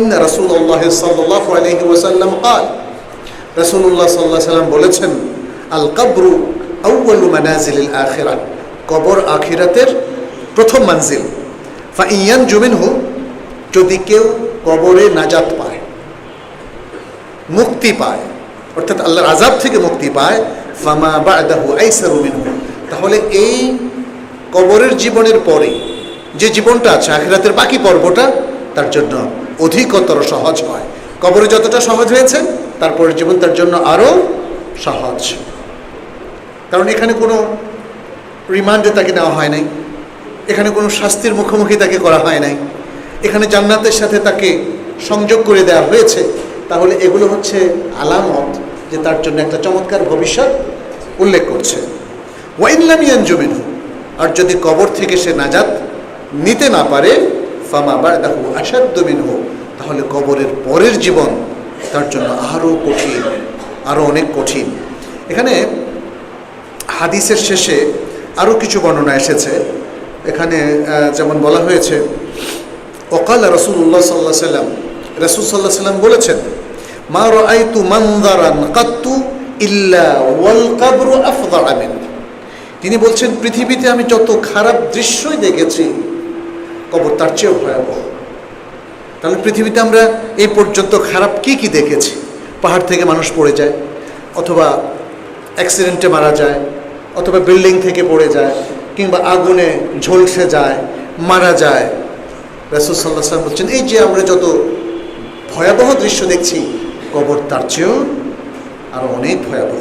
ইন্দ রসুল্লাহ সাল্লাহ আলহি ওসাল্লাম কাল। রসুল্লাহ সাল্লাহ সাল্লাম বলেছেন আল কাবরু আউ্বালু মানাজিল আখেরা কবর আখিরাতের প্রথম মানজিল। ফা ইয়ান জুমিন হু যদি কেউ কবরে নাজাত পায়, মুক্তি পায়, অর্থাৎ আল্লাহর আজাব থেকে মুক্তি পায়, ফামা বা আদাহু আইসারু মিনহু, তাহলে এই কবরের জীবনের পরে যে জীবনটা আছে, আখিরাতের বাকি পর্বটা, তার জন্য অধিকতর সহজ হয়। কবরে যতটা সহজ হয়েছে তারপরের জীবন তার জন্য আরও সহজ। কারণ এখানে কোনো রিমান্ডে তাকে নেওয়া হয় নাই। এখানে কোনো শাস্তির মুখোমুখি তাকে করা হয় নাই। এখানে জান্নাতের সাথে তাকে সংযোগ করে দেওয়া হয়েছে। তাহলে এগুলো হচ্ছে আলামত যে তার জন্য একটা চমৎকার ভবিষ্যৎ উল্লেখ করছে। ওয়াইনলাম ইয়ানজুমিন আর যদি কবর থেকে সে নাজাত নিতে না পারে ফামা দেখো আসাদ্দমিন হোক তাহলে কবরের পরের জীবন তার জন্য আরও কঠিন আরও অনেক কঠিন। এখানে হাদিসের শেষে আরও কিছু বর্ণনা এসেছে। এখানে যেমন বলা হয়েছে অকাল রসুল্লাহ সাল্লাহ সাল্লাম রসুল সাল্লাহ সাল্লাম বলেছেন, মা রাআইতু মানদারান কাত্তু ইল্লা ওয়াল কাবরু আফদাল আমিন তিনি বলছেন, পৃথিবীতে আমি যত খারাপ দৃশ্যই দেখেছি কবর, তার চেয়েও ভয়াবহ। তাহলে পৃথিবীতে আমরা এই পর্যন্ত খারাপ কি কি দেখেছি? পাহাড় থেকে মানুষ পড়ে যায়, অথবা অ্যাক্সিডেন্টে মারা যায়, অথবা বিল্ডিং থেকে পড়ে যায়, কিংবা আগুনে ঝলসে যায়, মারা যায়। রাসুল সাল্লাহ সাল্লাম বলছেন, এই যে আমরা যত ভয়াবহ দৃশ্য দেখছি, কবর তার চেয়েও আরও অনেক ভয়াবহ।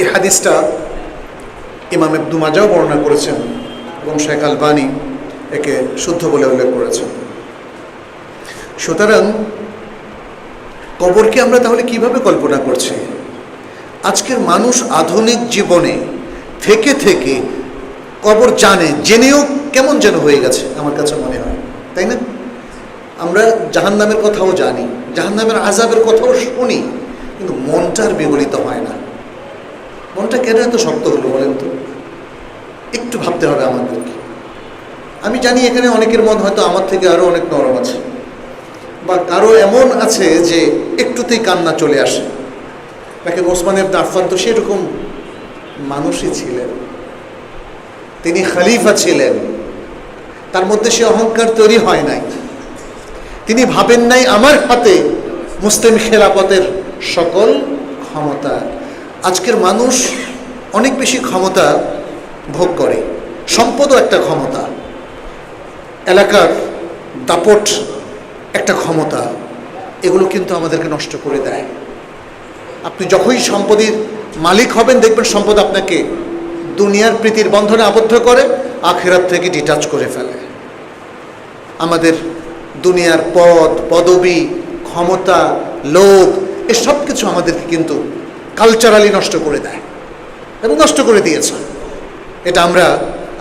এই হাদিসটা ইমাম ইবনু মাজাও বর্ণনা করেছেন। এবং শেখ আলবানি একে শুদ্ধ বলে উল্লেখ করেছেন। সুতরাং কবরকে আমরা তাহলে কীভাবে কল্পনা করছি? আজকের মানুষ আধুনিক জীবনে থেকে থেকে কবর জানে, জেনেও কেমন যেন হয়ে গেছে, আমার কাছে মনে হয়। তাই না? আমরা জাহান্নামের কথাও জানি, জাহান্নামের আজাবের কথাও শুনি, কিন্তু মনটার বিগলিত হয় না। মনটা কেন এত শক্ত হলো বলেন তো? একটু ভাবতে হবে আমাদেরকে। আমি জানি এখানে অনেকের মন হয়তো আমার থেকে আরও অনেক নরম আছে, বা কারও এমন আছে যে একটুতেই কান্না চলে আসে। তাকে ওসমান ইবনে আফফান তো সেরকম মানুষই ছিলেন। তিনি খালিফা ছিলেন। তার মধ্যে সে অহংকার তৈরি হয় নাই। তিনি ভাবেন নাই আমার হাতে মুসলিম খেলাপথের সকল ক্ষমতা। আজকের মানুষ অনেক বেশি ক্ষমতা ভোগ করে। সম্পদও একটা ক্ষমতা। এলাকার দাপট একটা ক্ষমতা। এগুলো কিন্তু আমাদেরকে নষ্ট করে দেয়। আপনি যখনই সম্পদের মালিক হবেন, দেখবেন সম্পদ আপনাকে দুনিয়ার প্রীতির বন্ধনে আবদ্ধ করে, আখেরাত থেকে ডিটাচ করে ফেলে। আমাদের দুনিয়ার পদ পদবি, ক্ষমতা, লোভ, এসব কিছু আমাদেরকে কিন্তু কালচারালি নষ্ট করে দেয় এবং নষ্ট করে দিয়েছে। এটা আমরা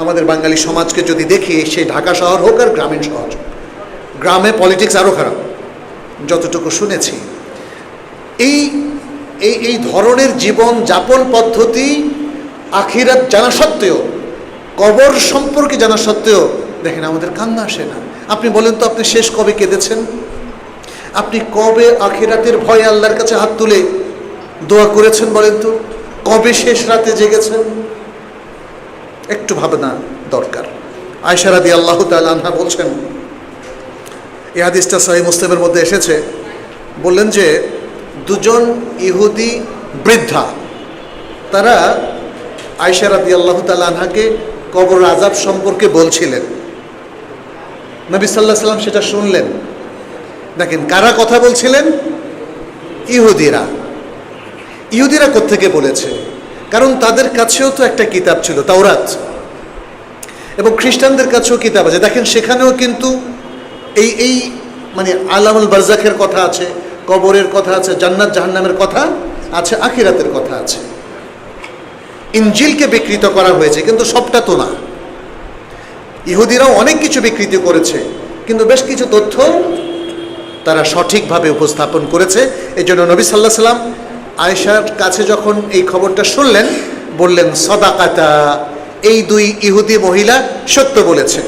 আমাদের বাঙালি সমাজকে যদি দেখি, সেই ঢাকা শহর হোক আর গ্রামীণ শহর। গ্রামে পলিটিক্স আরও খারাপ, যতটুকু শুনেছি। এই এই এই ধরনের জীবন যাপন পদ্ধতি আখিরাত জানা সত্ত্বেও, কবর সম্পর্কে জানা সত্ত্বেও, দেখেন আমাদের কান্না আসে না। আপনি বলেন তো আপনি শেষ কবে কেঁদেছেন? আপনি কবে আখিরাতের ভয়ে আল্লাহর কাছে হাত তুলে দোয়া করেছেন বলেন তো? কবে শেষ রাতে জেগেছেন? একটু ভাবনা দরকার। আয়সারাদি আল্লাহ তাল্লাহা বলছেন, এই হাদিসটা সহি মুসলিমের মধ্যে এসেছে, বললেন যে দুজন ইহুদি বৃদ্ধা, তারা আয়সা রাদি আল্লাহ তালাহাকে কবর আজাব সম্পর্কে বলছিলেন। নবী সাল্লাহ সাল্লাম সেটা শুনলেন। দেখেন, কারা কথা বলছিলেন? ইহুদিরা। ইহুদিরা কোত্থেকে বলেছে? কারণ তাদের কাছেও তো একটা কিতাব ছিল, তাওরাত। এবং খ্রিস্টানদের কাছেও কিতাব আছে। দেখেন, সেখানেও কিন্তু এই এই মানে আলামুল বারজাখের কথা আছে, কবরের কথা আছে, জান্নাত জাহান্নামের কথা আছে, আখিরাতের কথা আছে। ইঞ্জিলকে বিকৃত করা হয়েছে, কিন্তু সবটা তো না। ইহুদিরাও অনেক কিছু বিকৃত করেছে, কিন্তু বেশ কিছু তথ্য তারা সঠিকভাবে উপস্থাপন করেছে। এই জন্য নবী সাল্লাহ সাল্লাম আয়েশার কাছে যখন এই খবরটা শুনলেন, বললেন, সদাকাতা। এই দুই ইহুদি মহিলা সত্য বলেছে।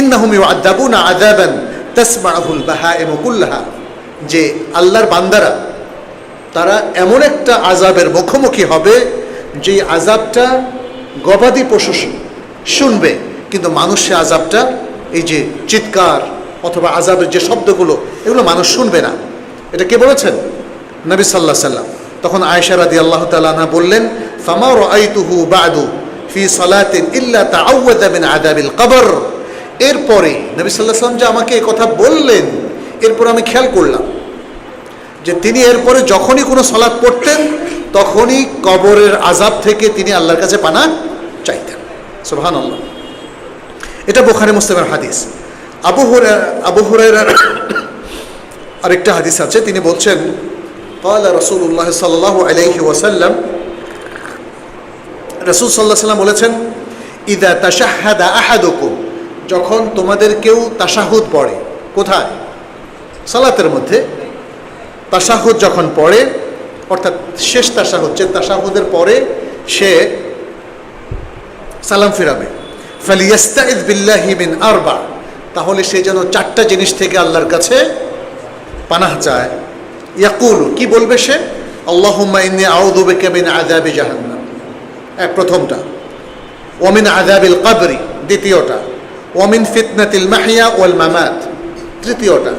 ইন্নাহুম ইউআদাবুনা আযাবান তাসমাহুল বাহা এমকুল্লাহা যে আল্লাহর বান্দারা, তারা এমন একটা আজাবের মুখোমুখি হবে যে আজাবটা গবাদি পশু শুনবে, কিন্তু মানুষ সে আজাবটা এই যে চিৎকার অথবা আজাবের যে শব্দগুলো, এগুলো মানুষ শুনবে না। এটা কে বলেছেন? নবী সাল্লাহ সাল্লাম তখন আয়েশা রাদি আল্লাহ তালানা বললেন, ফামা রাআইতুহু বাদু ফি সালাতিন ইল্লা তাআওয়াদা মিন আযাবিল কবর। এরপরে নবী সাল্লাহ সাল্লাম যে আমাকে কথা বললেন, এরপর আমি খেয়াল করলাম যে তিনি এরপরে যখনই কোনো সলাৎ পড়তেন, তখনই কবরের আজাব থেকে তিনি আল্লাহর কাছে পানা চাইতেন। সুবহান আল্লাহ এটা বোখারি মুসলিমের হাদিস। আবু হুরে আবু হুরায়রার আরেকটা হাদিস আছে, তিনি বলছেন قال رسول الله صلى الله عليه وسلم রসুল সাল্লাহ সাল্লাম বলেছেন ইদা তাশাহাদা আহাদুকুম যখন তোমাদের কেউ তাশাহুদ পড়ে কোথায় সালাতের মধ্যে তাশাহুদ যখন পড়ে অর্থাৎ শেষ তাশাহুদ যে তাশাহুদের পরে সে সালাম ফিরাবে ফালিয়াস্তাইদ বিল্লাহি মিন আরবা তাহলে সে যেন চারটা জিনিস থেকে আল্লাহর কাছে পানাহ চায় ইয়াকুল, কি বলবে সে? আল্লাহুম্মা ইন্নী আউযু বিকা মিন আযাবি জাহান্নাম। এক প্রথমটা। ওমিন আযাবিল কবরি, দ্বিতীয়টা। ওমিন ফিতনাতিল মাহিয়া ওয়াল মামাত, তৃতীয়টা।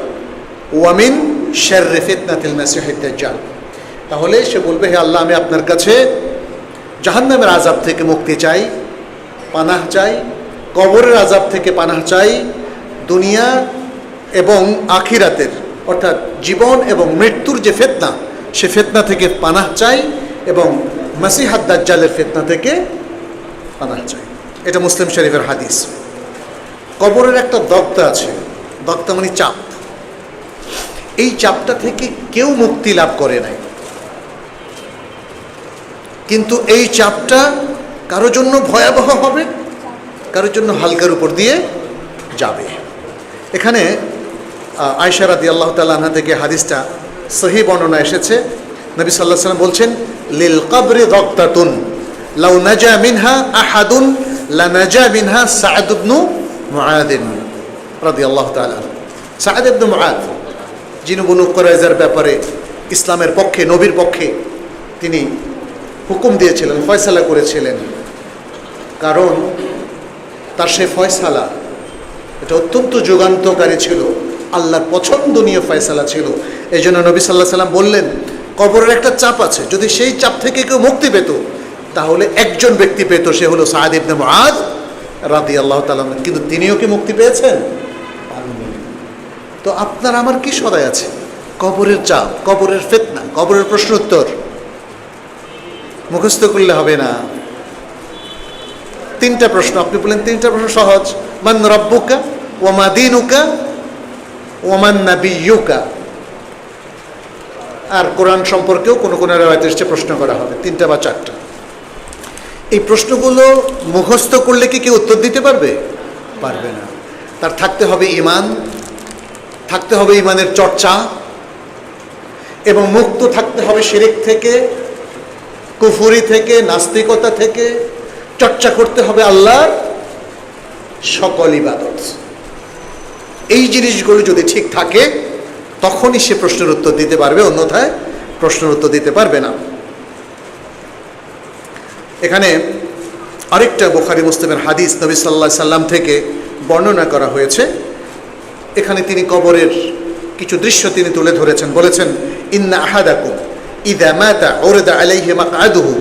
ওয়ামিন শাররি ফিতনাতিল মাসিহিদ দাজ্জাল। তাহলে সে বলবে, হে আল্লাহ, আমি আপনার কাছে জাহান্নামের আজাব থেকে মুক্তি চাই, পানাহ চাই, কবরের আজাব থেকে পানাহ চাই, দুনিয়া এবং আখিরাতের অর্থাৎ জীবন এবং মৃত্যুর যে ফেতনা, সে ফেতনা থেকে পানাহ চাই এবং মাসিহাদ দাজ্জালের ফেতনা থেকে পানাহ চাই। এটা মুসলিম শরীফের হাদিস। কবরের একটা দক্তা আছে দক্তা মানে চাপ। এই চাপটা থেকে কেউ মুক্তি লাভ করে নাই। কিন্তু এই চাপটা কারোর জন্য ভয়াবহ হবে, কারোর জন্য হালকার উপর দিয়ে যাবে। এখানে আয়সা রাদি আল্লাহ তাল্লাহা থেকে হাদিসটা সহি বর্ণনা এসেছে। নবী সাল্লাহ সাল্লাম বলছেন, লিল কবরে দক্তাতুন লাউ নাজা মিনহা আহাদুন লা নাজা মিনহা সাদ ইবনু মুআদিন। রাদিয়াল্লাহু তাআলা সাদ ইবনু মুআদ, যিনি বনু কুরাইজার ব্যাপারে ইসলামের পক্ষে, নবীর পক্ষে তিনি হুকুম দিয়েছিলেন, ফয়সালা করেছিলেন। কারণ তার সে ফয়সালা, এটা অত্যন্ত যুগান্তকারী ছিল। আল্লাহর পছন্দনীয় ফয়সালা ছিল। এই জন্য নবী সাল্লাহ সাল্লাম বললেন, কবরের একটা চাপ আছে, যদি সেই চাপ থেকে কেউ মুক্তি পেত, তাহলে একজন ব্যক্তি পেত, সে হলো সাহাদ ইবনে মুআদ রাদি আল্লাহ তালাম কিন্তু তিনিও কি মুক্তি পেয়েছেন? তো আপনার আমার কি সদায় আছে? কবরের চাপ, কবরের ফেতনা, কবরের প্রশ্ন উত্তর মুখস্থ করলে হবে না। তিনটা প্রশ্ন, আপনি বললেন তিনটা প্রশ্ন সহজ। মান রব্বুকা ওমা দিনুকা ওমান নাবিয়ুকা। আর কোরআন সম্পর্কেও কোনো কোনো রেওয়ায়তে এসছে প্রশ্ন করা হবে, তিনটা বা চারটা। এই প্রশ্নগুলো মুখস্থ করলে কি কেউ উত্তর দিতে পারবে? পারবে না। তার থাকতে হবে ইমান, থাকতে হবে ইমানের চর্চা, এবং মুক্ত থাকতে হবে শিরিক থেকে, কুফুরি থেকে, নাস্তিকতা থেকে, চর্চা করতে হবে আল্লাহর সকল ইবাদত। এই জিনিসগুলো যদি ঠিক থাকে, তখনই সে প্রশ্নের উত্তর দিতে পারবে, অন্যথায় প্রশ্নের উত্তর দিতে পারবে না। এখানে আরেকটা বোখারি মুসলিমের হাদিস নবী সাল্লাহ সাল্লাম থেকে বর্ণনা করা হয়েছে। এখানে তিনি কবরের কিছু দৃশ্য তিনি তুলে ধরেছেন, বলেছেন, ইন্না আহাদাকুম ইদা মাতা ওরেদা আলাইহি মাকআদুহু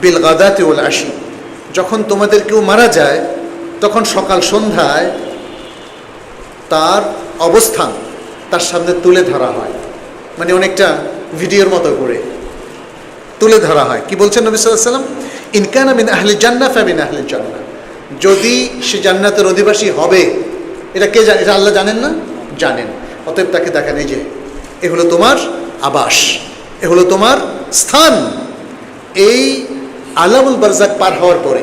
বিল গাদাতি ওয়াল আশি। যখন তোমাদের কেউ মারা যায়, তখন সকাল সন্ধ্যায় তার অবস্থান তার সামনে তুলে ধরা হয়। মানে অনেকটা ভিডিওর মতো করে তুলে ধরা হয়। কি বলছেন নবী সাল্লাম ইনকানা মিন আহলি জান্না ফ্যামিন আহলি জান্না যদি সে জান্নাতের অধিবাসী হবে, এটা কে জানে? এটা আল্লাহ জানেন না? জানেন। অতএব তাকে দেখেন এই যে এ হলো তোমার আবাস, এ হলো তোমার স্থান। এই আলামুল বারজাক পার হওয়ার পরে,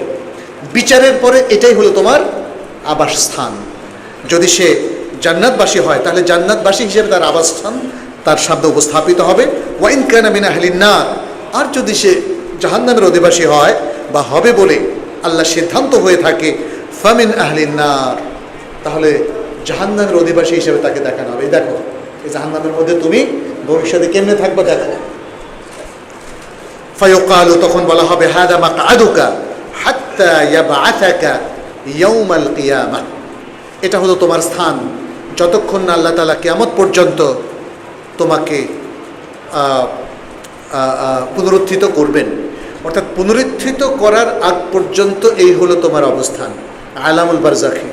বিচারের পরে এটাই হলো তোমার আবাসস্থান। যদি সে জান্নাতবাসী হয়, তাহলে জান্নাতবাসী হিসেবে তার আবাসস্থান, তার সামনে উপস্থাপিত হবে। ওয়াইন কানা মিনা হালিন্নার আর যদি সে জাহান্নামের অধিবাসী হয় বা হবে বলে আল্লাহ সিদ্ধান্ত হয়ে থাকে, ফামিন আহলিন্নার তাহলে জাহান্নামের অধিবাসী হিসেবে তাকে দেখানো হবে। দেখো, এই জাহান্নামের মধ্যে তুমি ভবিষ্যতে কেমনে থাকবে দেখো ফায়ুকালু, তখন বলা হবে, হাদা মাকআদুকা হাত্তা ইয়াবআথাকা ইয়াউমাল কিয়ামা। এটা হলো তোমার স্থান। যতক্ষণ না আল্লাহ তাআলা কিয়ামত পর্যন্ত তোমাকে পুনরুত্থিত করবেন। অর্থাৎ পুনরুত্থিত করার আগ পর্যন্ত এই হলো তোমার অবস্থান। আলামুল বারজাখি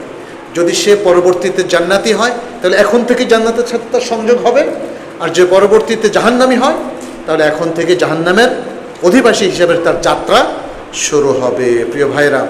যদি সে পরবর্তীতে জান্নাতি হয়, তাহলে এখন থেকে জান্নাতের সাথে তার সংযোগ হবে। আর যে পরবর্তীতে জাহান্নামি হয়, তাহলে এখন থেকে জাহান্নামের অধিবাসী হিসেবে তার যাত্রা শুরু হবে। প্রিয় ভাইরা